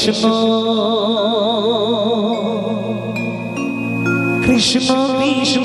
Krishna. Krishna Krishna